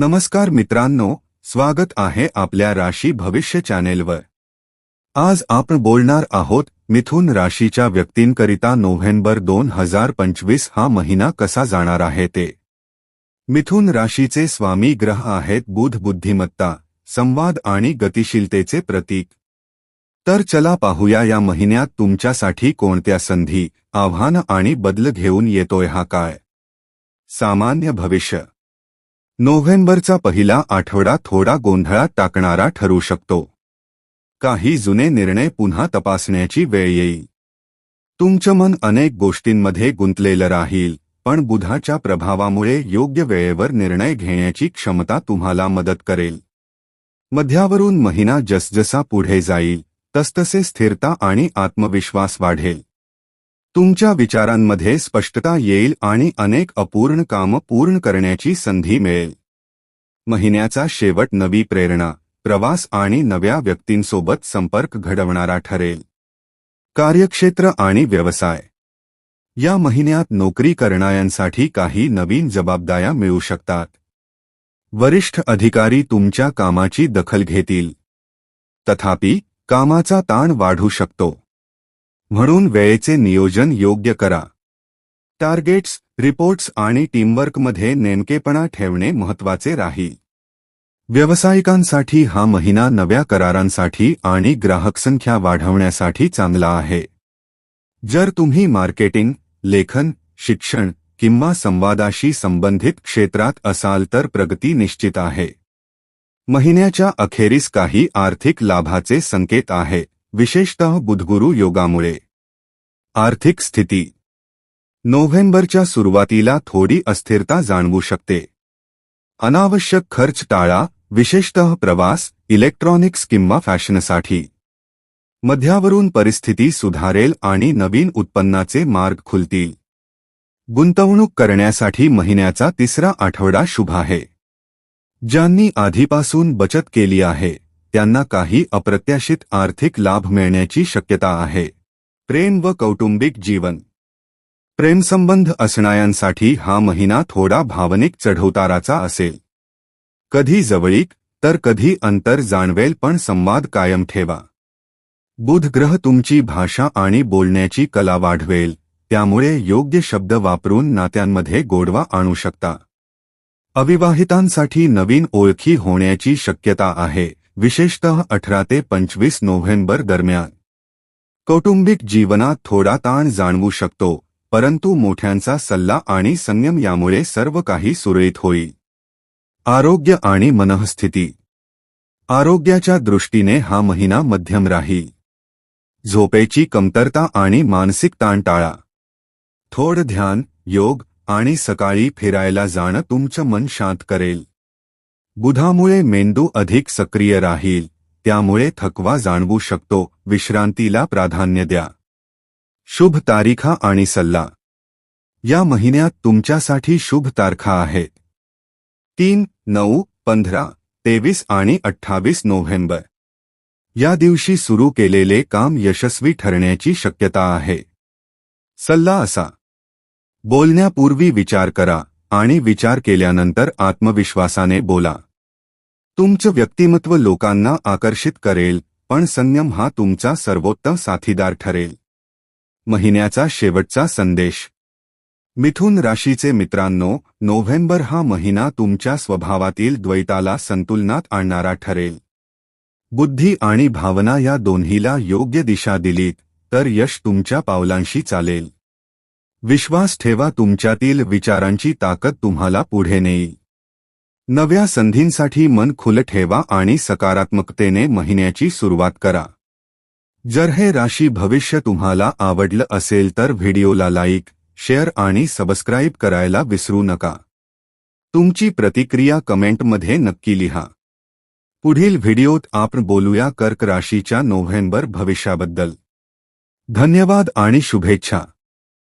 नमस्कार मित्रांनो स्वागत आहे आपल्या राशी भविष्य चॅनेलवर. आज आपण बोलणार आहोत मिथुन राशीच्या व्यक्तींकरिता नोव्हेंबर दोन हजार पंचवीस हा महिना कसा जाणार आहे ते. मिथुन राशीचे स्वामी ग्रह आहेत बुध बुद्धिमत्ता संवाद आणि गतिशीलतेचे प्रतीक. तर चला पाहूया या महिन्यात तुमच्यासाठी कोणत्या संधी आव्हानं आणि बदल घेऊन येतोय हा काय. सामान्य भविष्य. नोव्हेंबरचा पहिला आठवडा थोडा गोंधळात टाकणारा ठरू शकतो. काही जुने निर्णय पुन्हा तपासण्याची वेळ येईल. तुमचं मन अनेक गोष्टींमध्ये गुंतलेलं राहील पण बुधाच्या प्रभावामुळे योग्य वेळेवर निर्णय घेण्याची क्षमता तुम्हाला मदत करेल. मध्यावरून महिना जसजसा पुढे जाईल तसतसे स्थिरता आणि आत्मविश्वास वाढेल. तुमच्या विचारांमध्ये स्पष्टता येईल आणि अनेक अपूर्ण कामं पूर्ण करण्याची संधी मिळेल. महिन्याचा शेवट नवी प्रेरणा प्रवास आणि नव्या व्यक्तींसोबत संपर्क घडवणारा ठरेल. कार्यक्षेत्र आणि व्यवसाय. या महिन्यात नोकरी करणाऱ्यांसाठी काही नवीन जबाबदाऱ्या मिळू शकतात. वरिष्ठ अधिकारी तुमच्या कामाची दखल घेतील. तथापि कामाचा ताण वाढू शकतो. म्हणून वेळेचे नियोजन योग्य करा. टार्गेट्स रिपोर्ट्स आणि टीमवर्कमध्ये नेमकेपणा ठेवणे महत्त्वाचे राहील. व्यावसायिकांसाठी हा महिना नव्या करारांसाठी आणि ग्राहकसंख्या वाढवण्यासाठी चांगला आहे. जर तुम्ही मार्केटिंग लेखन शिक्षण किंवा संवादाशी संबंधित क्षेत्रात असाल तर प्रगती निश्चित आहे. महिन्याच्या अखेरीस काही आर्थिक लाभाचे संकेत आहे. विशेषतः बुधगुरू योगामुळे. आर्थिक स्थिती. नोव्हेंबरच्या सुरुवातीला थोडी अस्थिरता जाणवू शकते. अनावश्यक खर्च टाळा विशेषतः प्रवास इलेक्ट्रॉनिक्स किंवा फॅशनसाठी. मध्यावरून परिस्थिती सुधारेल आणि नवीन उत्पन्नाचे मार्ग खुलतील. गुंतवणूक करण्यासाठी महिन्याचा तिसरा आठवडा शुभ आहे. ज्यांनी आधीपासून बचत केली आहे. त्यांना काही अप्रत्याशित आर्थिक लाभ मिळण्याची शक्यता आहे. प्रेम व कौटुंबिक जीवन. प्रेमसंबंध असणाऱ्यांसाठी हा महिना थोडा भावनिक चढउताराचा असेल. कधी जवळीक तर कधी अंतर जाणवेल पण संवाद कायम ठेवा. बुध ग्रह तुमची भाषा आणि बोलण्याची कला वाढवेल त्यामुळे योग्य शब्द वापरून नात्यांमध्ये गोडवा आणू शकता. अविवाहितांसाठी नवीन ओळखी होण्याची शक्यता आहे. विशेषतः अठरा ते पंचवीस नोव्हेंबर दरम्यान. कौटुंबिक जीवनात थोडा ताण जाणवू शकतो परंतु मोठ्यांचा सल्ला आणि संयम यामुळे सर्व काही सुरळीत होईल. आरोग्य आणि मनःस्थिती. आरोग्याच्या दृष्टीने हा महिना मध्यम राहील. झोपेची कमतरता आणि मानसिक ताण टाळा थोड ध्यान योग आणि सकाळी फिरायला जाणं तुमचं मन शांत करेल. बुधामुळे मेंदू अधिक सक्रिय राहील त्यामुळे थकवा जाणवू शकतो विश्रांतीला प्राधान्य द्या. शुभ तारीखा आणि सल्ला. या महिन्यात तुमच्यासाठी शुभ तारखा आहेत तीन नऊ पंधरा तेवीस आणि अठ्ठावीस नोव्हेंबर. या दिवशी सुरू केलेले काम यशस्वी ठरण्याची शक्यता आहे. सल्ला असा. बोलण्यापूर्वी विचार करा आणि विचार केल्यानंतर आत्मविश्वासाने बोला. तुमचं व्यक्तिमत्व लोकांना आकर्षित करेल पण संयम हा तुमचा सर्वोत्तम साथीदार ठरेल. महिन्याचा शेवटचा संदेश. मिथुन राशीचे मित्रांनो नोव्हेंबर हा महिना तुमच्या स्वभावातील द्वैताला संतुलनात आणणारा ठरेल. बुद्धी आणि भावना या दोन्हीला योग्य दिशा दिलीत तर यश तुमच्या पावलांशी चालेल. विश्वास ठेवा तुमच्यातील विचारांची ताकद तुम्हाला पुढे नेईल. नव्या संधींसाठी मन खुलं ठेवा आणि सकारात्मकतेने महिन्याची सुरुवात करा. जर हे राशी भविष्य तुम्हाला आवडलं असेल तर व्हिडिओला लाईक शेअर आणि सबस्क्राईब करायला विसरू नका. तुमची प्रतिक्रिया कमेंटमध्ये नक्की लिहा. पुढील व्हिडिओत आपण बोलूया कर्क राशीच्या नोव्हेंबर भविष्याबद्दल. धन्यवाद आणि शुभेच्छा.